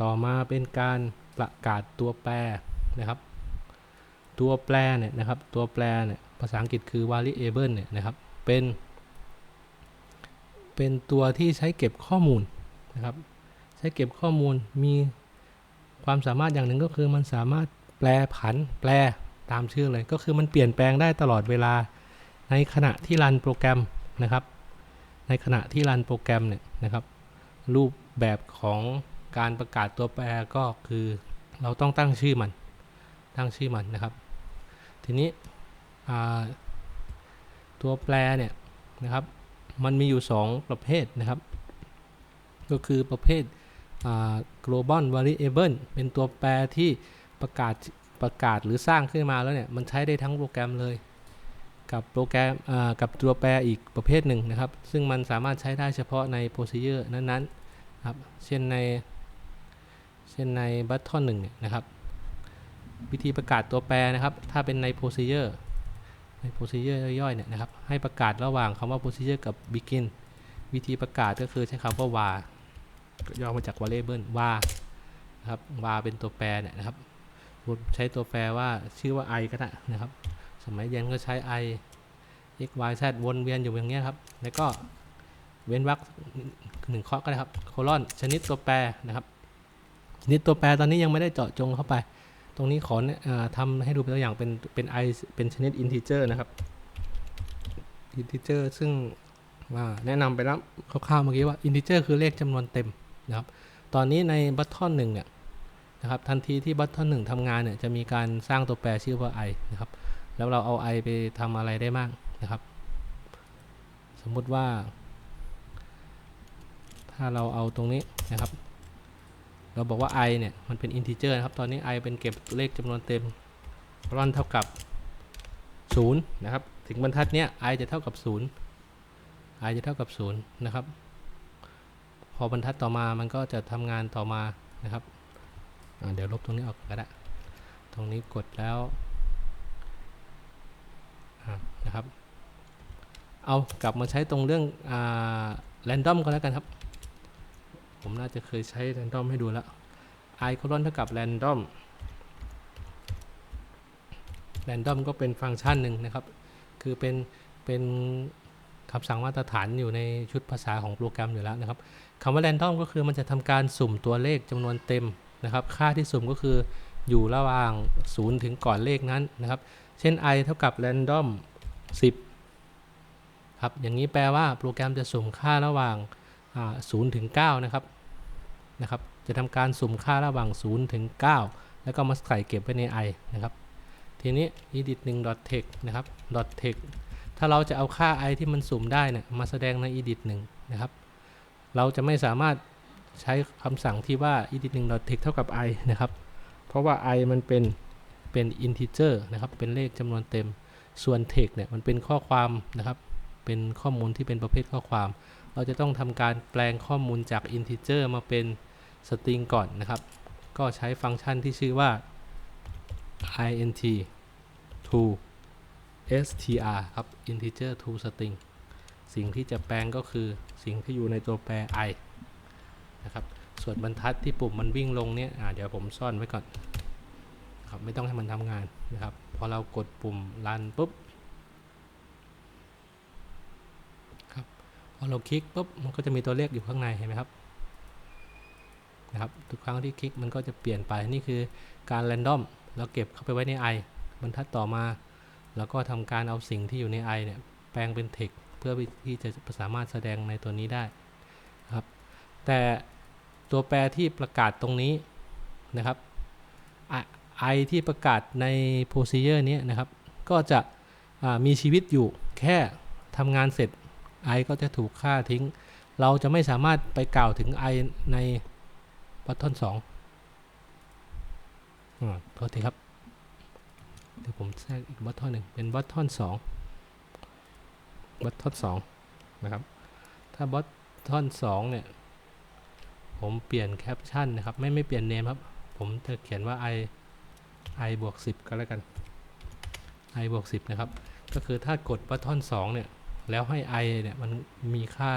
ต่อมาเป็นการประกาศตัวแปรนะครับ ตัวแปรเนี่ยนะครับ ตัวแปรเนี่ยภาษาอังกฤษคือ variable เนี่ยนะครับเป็น เป็นตัวที่ใช้เก็บข้อมูลนะครับ ใช้เก็บข้อมูลมีความสามารถอย่างหนึ่งก็คือมันสามารถแปลผันแปลตามชื่อเลย ก็คือมันเปลี่ยนแปลงได้ตลอดเวลาในขณะที่รันโปรแกรมนะครับ ในขณะที่รันโปรแกรมเนี่ยนะครับ รูปแบบของ การประกาศตัวแปรก็คือเราต้องตั้งชื่อมัน ตั้งชื่อมันนะครับ ทีนี้ตัวแปรเนี่ยนะครับ มันมีอยู่ 2 ประเภทนะครับ ก็คือประเภท global variable เป็นตัวแปรที่ประกาศประกาศหรือสร้างขึ้นมาแล้วเนี่ย มันใช้ได้ทั้งโปรแกรมเลย กับโปรแกรมกับตัวแปรอีกประเภทหนึ่งนะครับ ซึ่งมันสามารถใช้ได้เฉพาะใน procedure นั้นๆครับ เช่นใน เช่นในบัตทอนหนึ่งเนี่ยนะครับวิธีประกาศตัวแปรนะครับ ถ้าเป็นใน procedure ใน procedure ย่อยๆเนี่ยนะครับ ให้ประกาศระหว่างคำว่า procedure กับ begin วิธีประกาศก็คือใช้คำว่า var ย่อมาจาก variable var นะครับ var เป็นตัวแปรเนี่ยนะครับใช้ตัวแปรว่าชื่อว่า i ก็ได้นะครับ สมัยเรียนก็ใช้ i x y z วนเวียนอยู่อย่างเงี้ยครับ แล้วก็เว้นวรรคหนึ่งข้อก็ได้ครับ โคลอนชนิดตัวแปรนะครับ ชนิดตัวแปรตอนนี้ยังไม่ได้เจาะจงเข้าไป ตรงนี้ขอเนี่ยอ่าทำให้ดูเป็นตัวอย่างเป็นเป็น i เป็นชนิด integer นะครับ integer ซึ่งแนะนำไปแล้วคร่าวๆเมื่อกี้ว่า integer คือเลขจำนวนเต็มนะครับ ตอนนี้ในบัตทอนหนึ่งเนี่ยนะครับทันทีที่บัตทอนหนึ่งทำงานเนี่ยจะมีการสร้างตัวแปรชื่อว่า i นะครับ แล้วเราเอา i ไปทำอะไรได้บ้างนะครับ สมมุติว่า ถ้าเราเอาตรงนี้นะครับ เราบอกว่า i เนี่ย มันเป็น integer นะครับ ตอนนี้ i เป็นเก็บเลขจำนวนเต็มรันเท่ากับ 0 นะครับ ถึงบรรทัดเนี้ย i จะเท่ากับ 0 i จะเท่ากับ 0 นะครับ พอบรรทัดต่อมามันก็จะทำงานต่อมานะครับ เดี๋ยวลบตรงนี้ออกก็ได้ ตรงนี้กดแล้วนะครับ เอากลับมาใช้ตรงเรื่องอ random ก็แล้วกันครับ ผมน่าจะเคยใช้ random ให้ดูแล้ว i ก็ร่อนเท่ากับ random random ก็เป็นฟังก์ชันหนึ่งนะครับ คือเป็นเป็นคำสั่งมาตรฐานอยู่ในชุดภาษาของโปรแกรมอยู่แล้วนะครับคำว่า random ก็คือมันจะทำการสุ่มตัวเลขจำนวนเต็มนะครับ ค่าที่สุ่มก็คืออยู่ระหว่าง 0 ถึงก่อนเลขนั้นนะครับ เช่น i เท่ากับ random 10 ครับ อย่างนี้แปลว่าโปรแกรมจะสุ่มค่าระหว่าง0ถึง9นะครับ นะครับ จะทำการสุ่มค่าระหว่าง 0 ถึง 9 แล้วก็มาใส่เก็บไว้ใน i นะครับ ทีนี้ edit 1 text นะครับ text ถ้าเราจะเอาค่า i ที่มันสุ่มได้เนี่ยมาแสดงใน edit 1 นะครับ เราจะไม่สามารถใช้คำสั่งที่ว่า edit 1 text เท่ากับ i นะครับ เพราะว่า i มันเป็นเป็น integer นะครับ เป็นเลขจำนวนเต็ม ส่วน text เนี่ยมันเป็นข้อความนะครับ เป็นข้อมูลที่เป็นประเภทข้อความ เราจะต้องทำการแปลงข้อมูลจาก integer มาเป็น string ก่อนนะครับ ก็ใช้ฟังก์ชันที่ชื่อว่า int to str ครับ integer to string สิ่งที่จะแปลงก็คือสิ่งที่อยู่ในตัวแปร i นะครับส่วนบรรทัดที่ปุ่มมันวิ่งลงเนี่ยเดี๋ยวผมซ่อนไว้ก่อนครับไม่ต้องให้มันทำงานนะครับ พอเรากดปุ่ม run ปุ๊บครับ พอเราคลิกปุ๊บมันก็จะมีตัวเลขอยู่ข้างในเห็นไหมครับนะครับทุกครั้งที่คลิกมันก็จะเปลี่ยนไปนี่คือการ random แล้วเก็บเข้าไปไว้ใน i บรรทัดต่อมา แล้วก็ทำการเอาสิ่งที่อยู่ใน i เนี่ยแปลงเป็น text เพื่อที่จะสามารถแสดงในตัวนี้ได้ครับแต่ตัวแปรที่ประกาศตรงนี้นะครับ i ที่ประกาศใน procedure นี้นะครับ ก็จะมีชีวิตอยู่แค่ทำงานเสร็จ i ก็จะถูกฆ่าทิ้ง เราจะไม่สามารถไปกล่าวถึง i ในบัตทอน2อ่าโทษทีครับ เดี๋ยวผมแทรกอีกบัตทอนหนึ่งเป็นบัตทอน2บัตทอน2นะครับ ถ้าบัตทอน2เนี่ย ผมเปลี่ยนแคปชั่นนะครับ ไม่ไม่เปลี่ยนเนมครับ ผมจะเขียนว่า i i บวก10 ก็แล้วกัน i บวก10 นะครับ ก็คือถ้ากดบัตทอน2เนี่ย แล้วให้ i เนี่ยมันมีค่า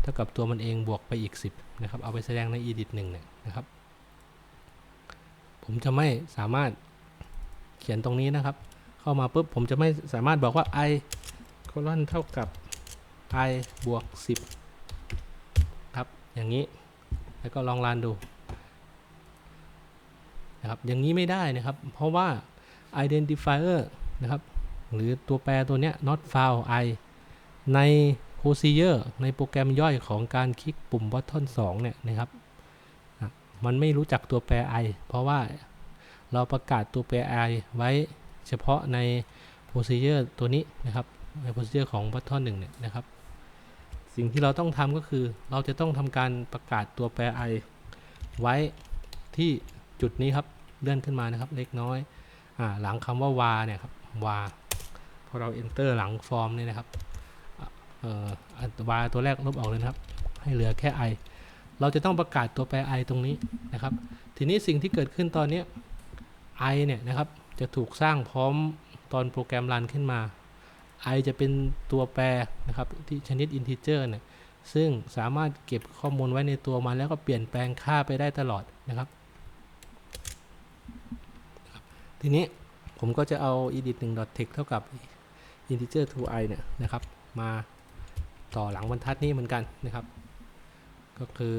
เท่ากับตัวมันเองบวกไปอีก 10 นะครับ เอาไปแสดงใน edit 1เนี่ยนะครับ ผมจะไม่สามารถเขียนตรงนี้นะครับ เข้ามาปุ๊บผมจะไม่สามารถบอกว่า i โคลอนเท่ากับ i บวก 10 ครับ อย่างนี้ แล้วก็ลองรันดูนะครับ อย่างนี้ไม่ได้นะครับ เพราะว่า identifier นะครับ หรือตัวแปรตัวเนี้ย not found i ใน procedure ในโปรแกรมย่อยของการคลิกปุ่ม button 2เนี่ยนะครับมันไม่รู้จักตัวแปร i เพราะว่าเราประกาศตัวแปร i ไว้เฉพาะใน procedure ตัวนี้นะครับ ใน procedure ของ button 1เนี่ยนะครับ สิ่งที่เราต้องทำก็คือเราจะต้องทำการประกาศตัวแปร i ไว้ที่จุดนี้ครับ เลื่อนขึ้นมานะครับ เล็กน้อยอหลังคำว่า var เนี่ยครับ var พอเรา enter หลังฟอร์มเนี่ยนะครับ อ่ออัน var ตัวแรกลบออกเลยนะครับ ให้เหลือแค่ i เราจะต้องประกาศตัวแปร i ตรงนี้นะครับ ทีนี้สิ่งที่เกิดขึ้นตอนนี้ i เนี่ยนะครับจะถูกสร้างพร้อมตอนโปรแกรมรันขึ้นมา i จะเป็นตัวแปรนะครับที่ชนิด integer เนี่ยซึ่งสามารถเก็บข้อมูลไว้ในตัวมันแล้วก็เปลี่ยนแปลงค่าไปได้ตลอดนะครับ ทีนี้ผมก็จะเอา edit 1 text เท่ากับ integer to i เนี่ยนะครับมา ต่อหลังบรรทัดนี้เหมือนกันนะครับ ก็คือ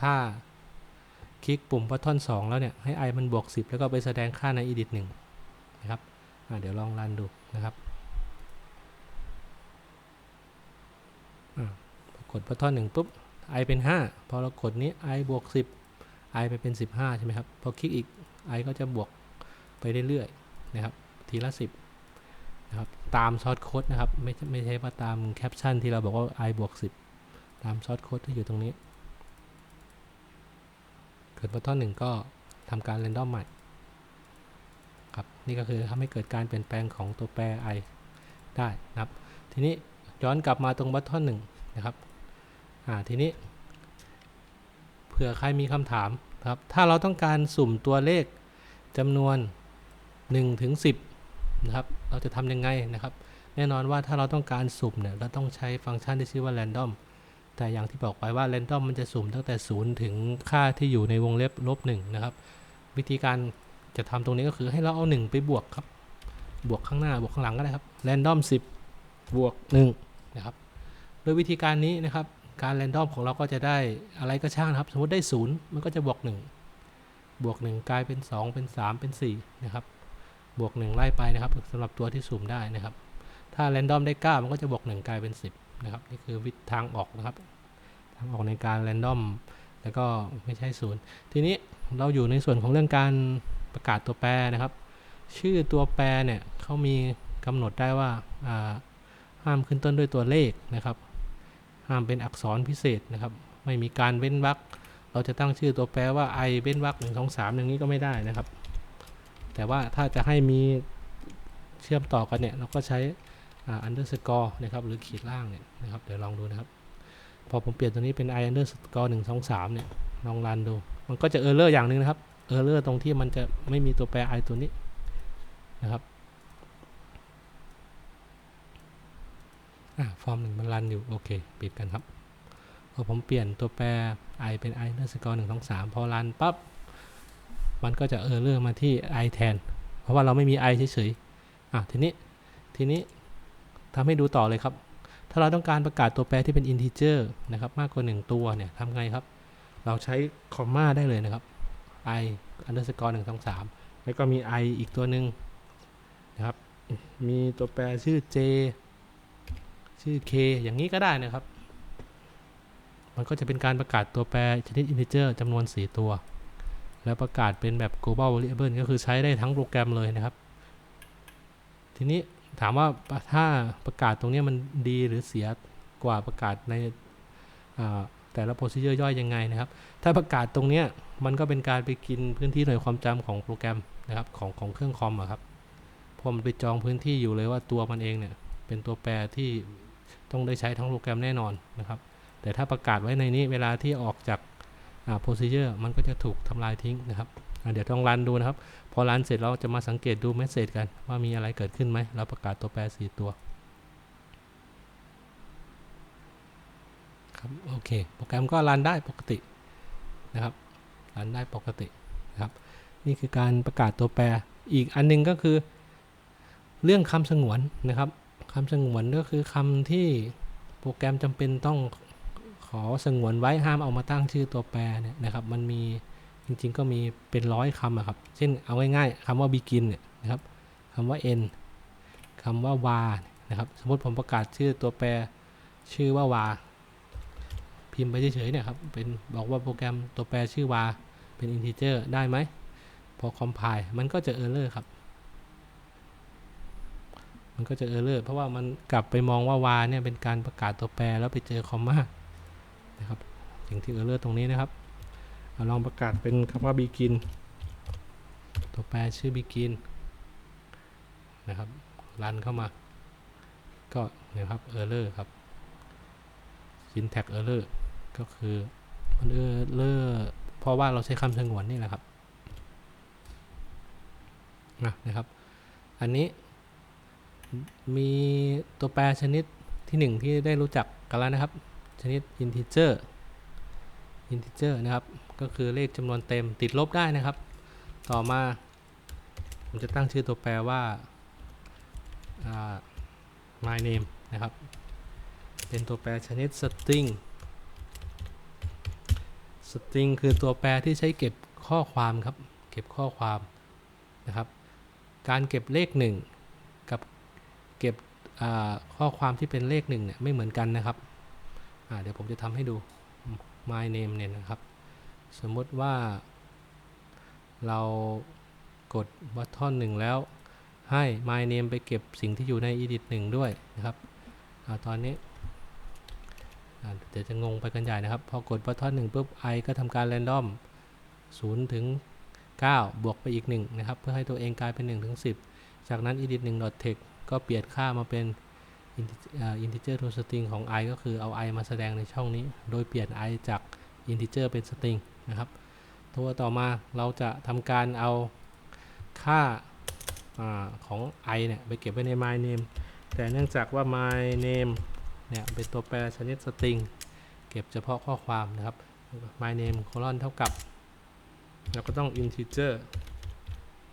ถ้าคลิกปุ่ม button 2แล้วเนี่ย ให้ i มันบวก 10 แล้วก็ไปแสดงค่าใน edit 1นะครับเดี๋ยวลองรันดูนะครับกด button 1ปุ๊บ i เป็น 5 พอเรากดนี้ i บวก 10 i ไปเป็น 15 ใช่ไหมครับ พอคลิกอีก i ก็จะบวกไปเรื่อยๆนะครับ ทีละ 10นะครับ ตามซอสโค้ดนะครับ ไม่ไม่ใช่ว่าตามแคปชั่นที่เราบอกว่า i บวก10 ตามซอสโค้ดที่อยู่ตรงนี้เกิด button 1ก็ทำการ random ใหม่ครับนี่ก็คือทำให้เกิดการเปลี่ยนแปลงของตัวแปร i ได้นะครับ ทีนี้ย้อนกลับมาตรง button 1นะครับอ่าทีนี้เผื่อใครมีคำถามครับถ้าเราต้องการสุ่มตัวเลขจำนวน1ถึง10 นะครับ เราจะทำยังไงนะครับ แน่นอนว่าถ้าเราต้องการสุ่มเนี่ย เราต้องใช้ฟังก์ชันที่ชื่อว่า random แต่อย่างที่บอกไปว่า random มันจะสุ่มตั้งแต่ 0 ถึงค่าที่อยู่ในวงเล็บลบ1นะครับ วิธีการจะทำตรงนี้ก็คือให้เราเอา 1 ไปบวกครับ บวกข้างหน้าบวกข้างหลังก็ได้ครับ random 10 บวก1นะครับ โดยวิธีการนี้นะครับ การ random ของเราก็จะได้อะไรก็ช่างครับ สมมติได้ 0 มันก็จะบวก 1 บวก 1 กลายเป็น 2 เป็น 3 เป็น4นะครับ บวก 1 ไล่ไปนะครับสำหรับตัวที่สุ่มได้นะครับ ถ้า random ได้ 9 มันก็จะบวก 1 กลายเป็น 10 นะครับ นี่คือวิธีทางออกนะครับ ทางออกในการ random แล้วก็ไม่ใช่ศูนย์ทีนี้เราอยู่ในส่วนของเรื่องการประกาศตัวแปรนะครับ ชื่อตัวแปรเนี่ยเขามีกำหนดได้ว่าอ่าห้ามขึ้นต้นด้วยตัวเลขนะครับ ห้ามเป็นอักษรพิเศษนะครับ ไม่มีการเว้นวรรคเราจะตั้งชื่อตัวแปรว่า i เว้นวรรคหนึ่งสองสามอย่างนี้ก็ไม่ได้นะครับ แต่ว่าถ้าจะให้มีเชื่อมต่อกันเนี่ย เราก็ใช้อ่า underscore นะครับ หรือขีดล่างเนี่ยนะครับ เดี๋ยวลองดูนะครับ พอผมเปลี่ยนตัวนี้เป็น i underscore หนึ่งสองสามเนี่ย ลองรันดู มันก็จะเออร์เลอร์อย่างหนึ่งนะครับ เออร์เลอร์ตรงที่มันจะไม่มีตัวแปร i ตัวนี้นะครับอฟอร์มหนึ่งมันรันอยู่ โอเค ปิดกันครับพอผมเปลี่ยนตัวแปร i เป็น i underscore หนึ่งสองสามพอรันปั๊บ มันก็จะเออร์เลอร์มาที่ i แทน เพราะว่าเราไม่มี i เฉยๆอะทีนี้ทีนี้ทำให้ดูต่อเลยครับ ถ้าเราต้องการประกาศตัวแปรที่เป็น integer นะครับมากกว่า 1 ตัวเนี่ยทำไงครับ เราใช้คอมมาได้เลยนะครับ i underscore 1 2 3แล้วก็มี i อีกตัวหนึ่งนะครับ มีตัวแปรชื่อ j ชื่อ k อย่างนี้ก็ได้นะครับ มันก็จะเป็นการประกาศตัวแปรชนิด integer จำนวน 4 ตัว แล้วประกาศเป็นแบบ global variable ก็คือใช้ได้ทั้งโปรแกรมเลยนะครับ ทีนี้ถามว่าถ้าประกาศตรงนี้มันดีหรือเสียกว่าประกาศในแต่ละ procedure ย่อยยังไงนะครับ ถ้าประกาศตรงนี้มันก็เป็นการไปกินพื้นที่หน่วยความจำของโปรแกรมนะครับของของเครื่องคอมอะครับเพราะมันไปจองพื้นที่อยู่เลยว่าตัวมันเองเนี่ยเป็นตัวแปรที่ต้องได้ใช้ทั้งโปรแกรมแน่นอนนะครับ แต่ถ้าประกาศไว้ในนี้เวลาที่ออกจาก อ่า procedure มันก็จะถูกทำลายทิ้งนะครับอ่าเดี๋ยวต้องรันดูนะครับ พอรันเสร็จเราจะมาสังเกตดูเมสเซจกันว่ามีอะไรเกิดขึ้นไหมเราประกาศตัวแปร 4 ตัวครับโอเค โปรแกรมก็รันได้ปกตินะครับรันได้ปกตินะครับนี่คือการประกาศตัวแปรอีกอันหนึงก็คือ เรื่องคำสงวนนะครับคำสงวนก็คือคำที่โปรแกรมจำเป็นต้อง ขอสงวนไว้ห้ามเอามาตั้งชื่อตัวแปรเนี่ยนะครับ มันมีจริงๆก็มีเป็นร้อยคำครับ เช่นเอาง่ายๆคำว่า begin เนี่ยนะครับคำว่า end คำว่า var นะครับ สมมติผมประกาศชื่อตัวแปรชื่อว่า var พิมพ์ไปเฉยๆเนี่ยครับ เป็นบอกว่าโปรแกรมตัวแปรชื่อ var เป็น integer ได้ไหม พอ compile มันก็จะ error ครับ มันก็จะ error เพราะว่ามันกลับไปมองว่าวาเนี่ยเป็นการประกาศตัวแปรแล้วไปเจอคอมมา นะครับสิ่งที่ error ตรงนี้นะครับเอาลองประกาศเป็นคำว่า begin ตัวแปรชื่อ begin นะครับรันเข้ามา ก็นะครับ error ครับ syntax error ก็คือมัน error เพราะว่าเราใช้คำสงวนนี่แหละครับนะนะครับ อันนี้มีตัวแปรชนิดที่หนึ่งที่ได้รู้จักกันแล้วนะครับ ชนิด integer integer นะครับ ก็คือเลขจำนวนเต็มติดลบได้นะครับ ต่อมา ผมจะตั้งชื่อตัวแปรว่าา my name นะครับ เป็นตัวแปรชนิด string string คือตัวแปรที่ใช้เก็บข้อความครับ เก็บข้อความนะครับ การเก็บเลขหนึ่งกับเก็บข้อความที่เป็นเลขหนึ่งเนี่ยไม่เหมือนกันนะครับ เดี๋ยวผมจะทำให้ดู my name เนี่ยนะครับ สมมติว่า เรากดบัตทอนหนึ่งแล้ว ให้ my name ไปเก็บสิ่งที่อยู่ใน edit หนึ่งด้วยนะครับอตอนนี้อาเดี๋ยวจะงงไปกันใหญ่นะครับ พอกดบัตทอนหนึ่งปุ๊บ i ก็ทำการ random 0 ถึง 9 บวกไปอีก 1 นะครับ เพื่อให้ตัวเองกลายเป็น 1 ถึง 10 จากนั้น edit 1 text ก็เปลี่ยนค่ามาเป็น integer to string ของ i ก็คือเอา i มาแสดงในช่องนี้ โดยเปลี่ยน i จาก integer เป็น string นะครับ ตัวต่อมาเราจะทำการเอาค่าอาของ i เนี่ยไปเก็บไว้ใน my name แต่เนื่องจากว่า my name เนี่ยเป็นตัวแปรชนิด string เก็บเฉพาะข้อความนะครับ my name colon เท่ากับ เราก็ต้อง integer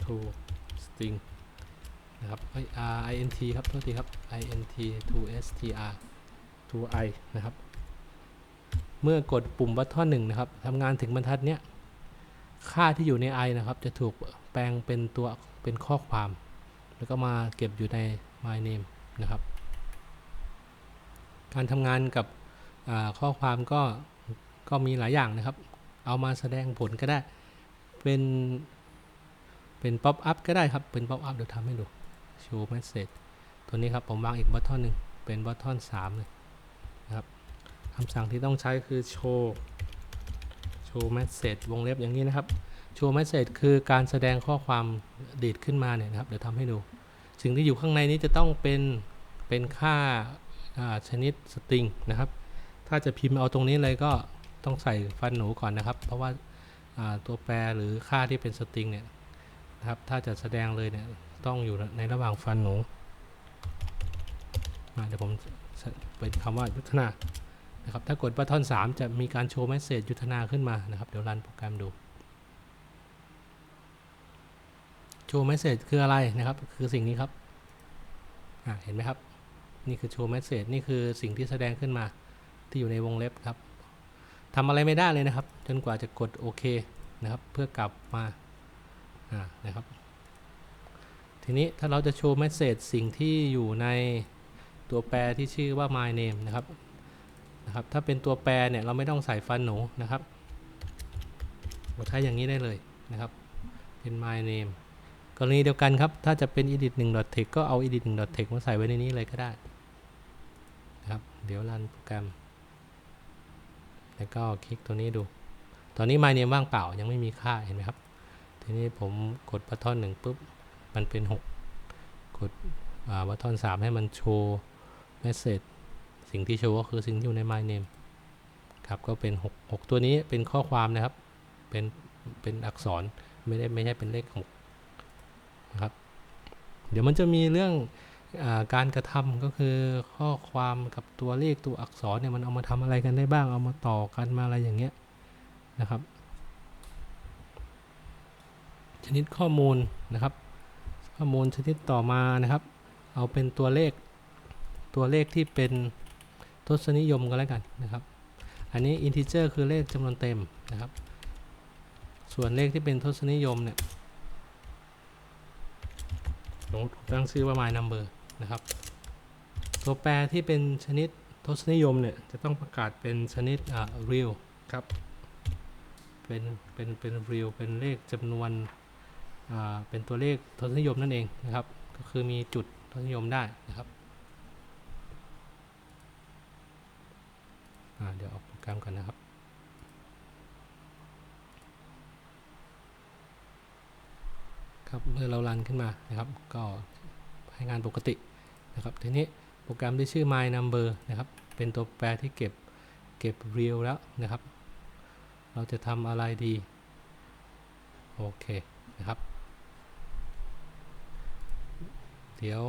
to string นะครับ r int ครับโทษทีครับ int to str to i นะครับ เมื่อกดปุ่มบัตทอนหนึ่งนะครับทำงานถึงบรรทัดเนี้ย ค่าที่อยู่ใน i นะครับ จะถูกแปลงเป็นตัวเป็นข้อความ แล้วก็มาเก็บอยู่ใน my name นะครับ การทำงานกับข้อความก็ก็มีหลายอย่างนะครับ เอามาแสดงผลก็ได้ เป็น เป็น pop up ก็ได้ครับ เป็น pop up เดี๋ยวทำให้ดู show message ตัวนี้ครับผมวางอีกบัตทอนหนึ่งเป็นบัตทอน3เลยนะครับคำสั่งที่ต้องใช้คือ show show message วงเล็บอย่างนี้นะครับ show message คือการแสดงข้อความดีดขึ้นมาเนี่ยนะครับ เดี๋ยวทำให้ดู สิ่งที่อยู่ข้างในนี้จะต้องเป็นเป็นค่าาชนิด string นะครับ ถ้าจะพิมพ์เอาตรงนี้เลยก็ต้องใส่ฟันหนูก่อนนะครับ เพราะว่าาตัวแปรหรือค่าที่เป็น string เนี่ยนะครับ ถ้าจะแสดงเลยเนี่ย ต้องอยู่ในระหว่างฟันหนูอ่าเดี๋ยวผมเป็นคำว่ายุทธนานะครับถ้ากดบัตทอน 3 จะมีการโชว์เมสเซจยุทธนาขึ้นมานะครับเดี๋ยวรันโปรแกรมดูโชว์เมสเซจคืออะไรนะครับ คือสิ่งนี้ครับเห็นไหมครับ นี่คือโชว์เมสเซจนี่คือสิ่งที่แสดงขึ้นมาที่อยู่ในวงเล็บครับทำอะไรไม่ได้เลยนะครับ จนกว่าจะกดโอเคนะครับ เพื่อกลับมานะครับ ทีนี้ถ้าเราจะโชว์เมสเซจสิ่งที่อยู่ในตัวแปรที่ชื่อว่า my name นะครับนะครับ ถ้าเป็นตัวแปรเนี่ยเราไม่ต้องใส่ฟันหนูนะครับเราใช้อย่างนี้ได้เลยนะครับ เป็น my name กรณีเดียวกันครับ ถ้าจะเป็น edit 1 text ก็เอา edit 1 text มาใส่ไว้ในนี้เลยก็ได้นะครับ เดี๋ยวรันโปรแกรม แล้วก็คลิกตัวนี้ดู ตอนนี้ my name ว่างเปล่ายังไม่มีค่าเห็นไหมครับ ทีนี้ผมกดบัตทอนหนึ่งปุ๊บ มันเป็น 6 กดบัตทอน3 ให้มันโชว์ message สิ่งที่โชว์ก็คือสิ่งที่อยู่ใน my name ครับก็เป็น 6 6 ตัวนี้เป็นข้อความนะครับ เป็น เป็นอักษรไม่ได้ไม่ใช่เป็นเลข6นะครับ เดี๋ยวมันจะมีเรื่องอการกระทำก็คือข้อความกับตัวเลขตัวอักษรเนี่ยมันเอามาทำอะไรกันได้บ้าง เอามาต่อกันมาอะไรอย่างเงี้ยนะครับ ชนิดข้อมูลนะครับ ข้อมูลชนิดต่อมานะครับ เอาเป็นตัวเลขตัวเลขที่เป็นทศนิยมกันแล้วกันนะครับ อันนี้ integer คือเลขจำนวนเต็มนะครับ ส่วนเลขที่เป็นทศนิยมเนี่ยผมตั้งชื่อว่า my number นะครับ ตัวแปรที่เป็นชนิดทศนิยมเนี่ยจะต้องประกาศเป็นชนิดอ่า real ครับ เป็นเป็นเป็น real เป็นเลขจำนวน เป็นตัวเลขทศนิยมนั่นเองนะครับ ก็คือมีจุดทศนิยมได้นะครับเดี๋ยวออกโปรแกรมกันนะครับครับเมื่อเรารันขึ้นมานะครับ ก็ให้งานปกตินะครับทีนี้โปรแกรมที่ชื่อ my number นะครับ เป็นตัวแปรที่เก็บเก็บ real แล้วนะครับ เราจะทำอะไรดี โอเคนะครับ เดี๋ยว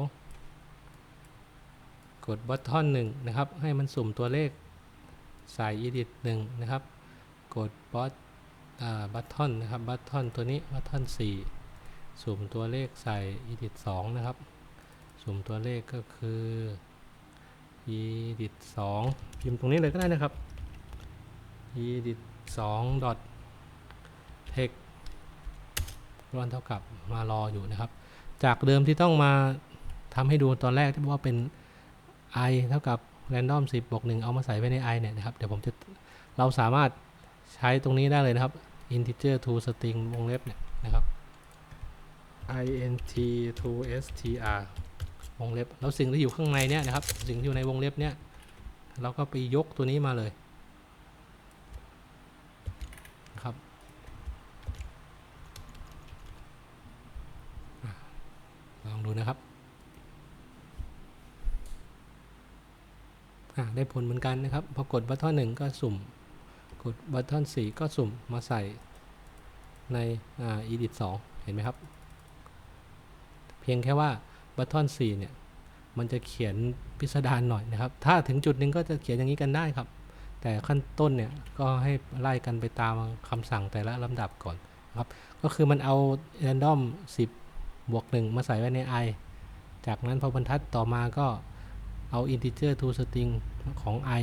กดบัตทอนหนึ่งนะครับ ให้มันสุ่มตัวเลขใส่ edit หนึ่งนะครับ กดบอทบัตทอนนะครับบัตทอนตัวนี้บัตทอนสี่สุ่มตัวเลขใส่ edit 2นะครับ สุ่มตัวเลขก็คือ edit 2พิมพ์ตรงนี้เลยก็ได้นะครับ edit 2 dot text รอนเท่ากับมารออยู่นะครับ จากเดิมที่ต้องมาทำให้ดูตอนแรกที่บอกว่าเป็น i เท่ากับ random 10บวก1เอามาใส่ไว้ใน i เนี่ยนะครับ เดี๋ยวผมจะเราสามารถใช้ตรงนี้ได้เลยนะครับ integer to string วงเล็บเนี่ยนะครับ int to str วงเล็บ แล้วสิ่งที่อยู่ข้างในเนี่ยนะครับ สิ่งที่อยู่ในวงเล็บเนี่ย เราก็ไปยกตัวนี้มาเลยนะครับอะ ลองดูนะครับได้ผลเหมือนกันนะครับ พอกดบัตทอนหนึ่งก็สุ่ม กดบัตทอนสี่ก็สุ่มมาใส่ในอ่า edit 2 เห็นไหมครับ เพียงแค่ว่าบัตทอน4เนี่ย มันจะเขียนพิสดารหน่อยนะครับ ถ้าถึงจุดหนึ่งก็จะเขียนอย่างนี้กันได้ครับ แต่ขั้นต้นเนี่ย ก็ให้ไล่กันไปตามคำสั่งแต่ละลำดับก่อนครับ ก็คือมันเอา random 10 บวก 1 มาใส่ไว้ใน i จากนั้นพอบรรทัดต่อมาก็เอา integer to string ของ i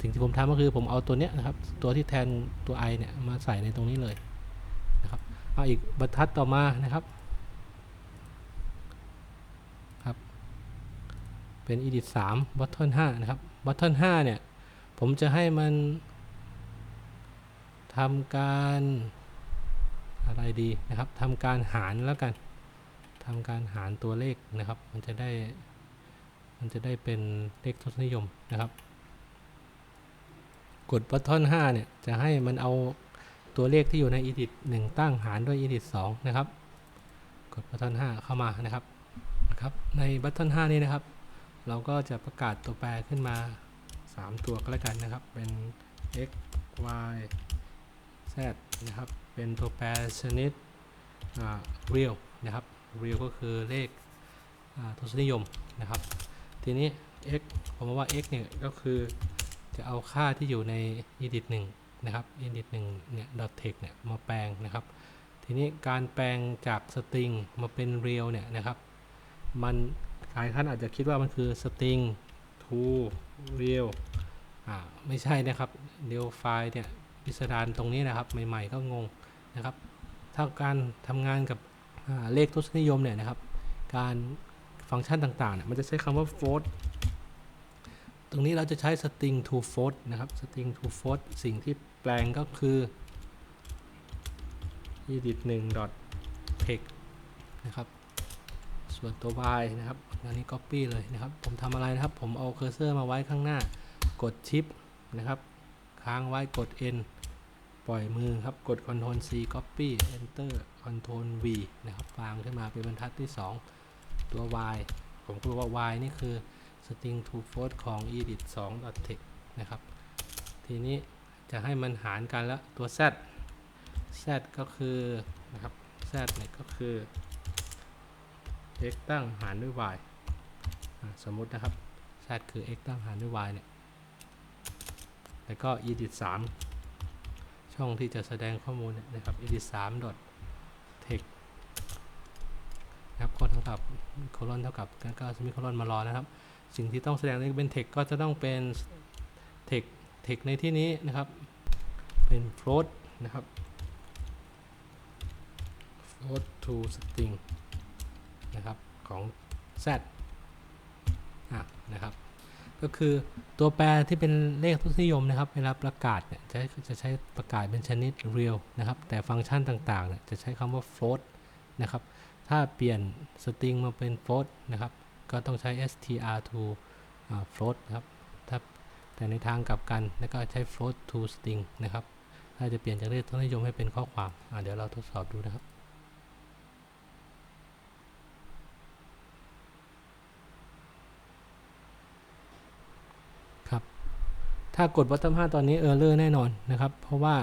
สิ่งที่ผมทำก็คือผมเอาตัวเนี้ยนะครับ ตัวที่แทนตัว i เนี่ย มาใส่ในตรงนี้เลยนะครับ เอาอีกบรรทัดต่อมานะครับเป็น edit 3 button 5 นะครับ button 5 เนี่ย ผมจะให้มันทำการอะไรดีนะครับทำการหารแล้วกัน ทำการหารตัวเลขนะครับ มันจะได้ มันจะได้เป็นเลขทศนิยมนะครับ กด button 5เนี่ยจะให้มันเอาตัวเลขที่อยู่ใน edit 1 ตั้งหารด้วย edit 2 นะครับ กด button 5เข้ามานะครับนะครับ ใน button 5นี้นะครับ เราก็จะประกาศตัวแปรขึ้นมา 3 ตัวก็แล้วกันนะครับ เป็น x y z นะครับ เป็นตัวแปรชนิด real นะครับ real ก็คือเลขทศนิยมนะครับ ทีนี้ x ผมว่า x เนี่ยก็คือจะเอาค่าที่อยู่ใน edit 1นะครับ edit 1เนี่ย dot text เนี่ยมาแปลงนะครับ ทีนี้การแปลงจาก string มาเป็น real เนี่ยนะครับ มันหลายท่านอาจจะคิดว่ามันคือ string to real อ่าไม่ใช่นะครับ real file เนี่ยพิสดารตรงนี้นะครับ ใหม่ๆก็งงนะครับถ้าการทำงานกับ เลขทศนิยมเนี่ยนะครับ การฟังก์ชันต่างๆเนี่ยมันจะใช้คำว่า float ตรงนี้เราจะใช้ string to float นะครับ string to float สิ่งที่แปลงก็คือ edit 1 text นะครับ ส่วนตัว y นะครับอันนี้ copy เลยนะครับ ผมทำอะไรนะครับ ผมเอาเคอร์เซอร์มาไว้ข้างหน้า กดชิปนะครับ ค้างไว้กด n ปล่อยมือครับ กด Ctrl C copy enter Ctrl V นะครับวางขึ้นมาเป็นบรรทัดที่ 2 ตัว y ผมก็รู้ว่า y นี่คือ string to float ของ edit 2 text นะครับ ทีนี้จะให้มันหารกันแล้วตัว z z ก็คือนะครับ z เนี่ยก็คือ x ตั้งหารด้วย y สมมุตินะครับ z คือ x ตั้งหารด้วย y เนี่ย แล้วก็ edit 3 ช่องที่จะแสดงข้อมูลเนี่ยนะครับ edit 3 dot text คนเท่ากับโคลอนเท่ากับแล้วก็ซิมิโคลอนมารอนะครับ สิ่งที่ต้องแสดงในเป็นเทคก็จะต้องเป็นเทคเทคในที่นี้นะครับ เป็น float นะครับ float to string นะครับของ z อะนะครับ ก็คือตัวแปรที่เป็นเลขทศนิยมนะครับเวลาประกาศเนี่ยจะจะใช้ประกาศเป็นชนิด real นะครับ แต่ฟังก์ชันต่างๆเนี่ยจะใช้คำว่า float นะครับ ถ้าเปลี่ยน string มาเป็น float นะครับ ก็ต้องใช้ str to float นะครับถ้าแต่ในทางกลับกันแล้วก็ใช้ float to string นะครับ ถ้าจะเปลี่ยนจากเลขทศนิยมให้เป็นข้อความเดี๋ยวเราทดสอบดูนะครับ ถ้ากด bottom 5ตอนนี้ error แน่นอนนะครับ เพราะว่า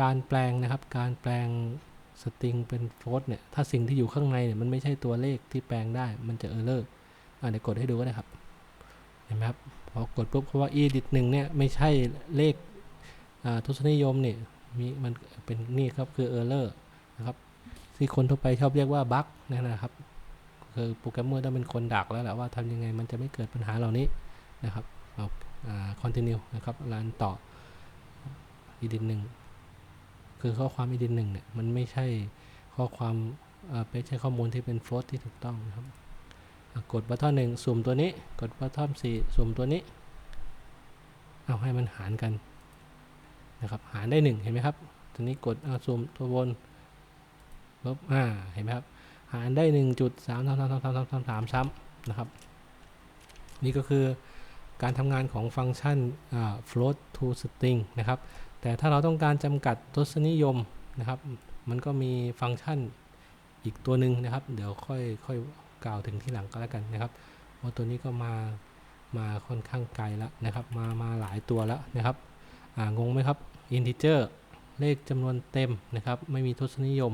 การแปลงนะครับ การแปลงสตริงเป็น float เนี่ย ถ้าสิ่งที่อยู่ข้างในเนี่ยมันไม่ใช่ตัวเลขที่แปลงได้ มันจะ error อ่าเดี๋ยวกดให้ดูก็ได้ครับ เห็นไหมครับ พอกดปุ๊บเพราะว่า edit 1เนี่ยไม่ใช่เลขอ่าทศนิยมเนี่ยมีมันเป็นนี่ครับคือ error นะครับที่คนทั่วไปชอบเรียกว่า bug นั่นนะครับ คือโปรแกรมเมอร์ต้องเป็นคนดักแล้วแหละว่าทำยังไงมันจะไม่เกิดปัญหาเหล่านี้นะครับ คอนติเนียนะครับรันต่ออีดินหนึ่งคือข้อความอีดินหนึ่งเนี่ยมันไม่ใช่ข้อความไม่ใช้ข้อมูลที่เป็นโฟลที่ถูกต้องนะครับกดบัตทอนหนึ่งสุ่มตัวนี้ กดบัตทอนสี่สุ่มตัวนี้ เอาให้มันหารกันนะครับหารได้ 1 เห็นไหมครับทีนี้กดเอาสุ่มตัวบนลบอ่าเห็นไหมครับ หารได้ 1.3 3 3 3 3 3 3 3ซ้ำนะครับ นี่ก็คือ การทำงานของฟังก์ชัน float to string นะครับ แต่ถ้าเราต้องการจำกัดทศนิยมนะครับ มันก็มีฟังก์ชันอีกตัวหนึ่งนะครับ เดี๋ยวค่อยค่อยกล่าวถึงที่หลังก็แล้วกันนะครับเพราตัวนี้ก็มามาค่อนข้างไกลแล้วนะครับ มามาหลายตัวแล้วนะครับอ่างงไหมครับ integer เลขจำนวนเต็มนะครับ ไม่มีทศนิยม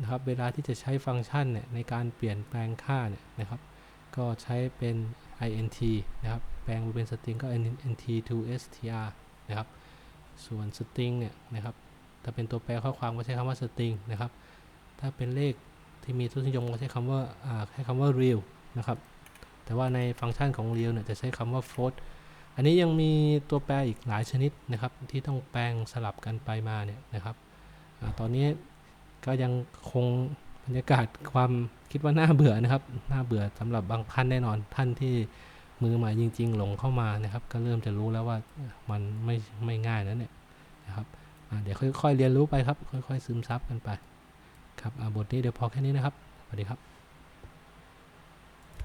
นะครับ เวลาที่จะใช้ฟังก์ชันเนี่ยในการเปลี่ยนแปลงค่าเนี่ยนะครับ ก็ใช้เป็น int นะครับ แปลงมาเป็น string ก็ int to str นะครับ ส่วน string เนี่ยนะครับ ถ้าเป็นตัวแปลข้อความก็ใช้คำว่า string นะครับ ถ้าเป็นเลขที่มีทศนิยมก็ใช้คำว่าอ่าใช้คำว่า real นะครับ แต่ว่าในฟังก์ชันของ real เนี่ยจะใช้คำว่า float อันนี้ยังมีตัวแปรอีกหลายชนิดนะครับ ที่ต้องแปลงสลับกันไปมาเนี่ยนะครับอตอนนี้ก็ยังคง บรรยากาศความคิดว่าน่าเบื่อนะครับน่าเบื่อสำหรับบางท่านแน่นอนท่านที่มือใหม่จริง ๆ หลงเข้ามานะครับ ก็เริ่มจะรู้แล้วว่ามันไม่ไม่ง่ายนะเนี่ยนะครับเดี๋ยวค่อย ๆ เรียนรู้ไปครับ ค่อย ๆ ซึมซับกันไป ครับบทนี้เดี๋ยวพอแค่นี้นะครับสวัสดีครับ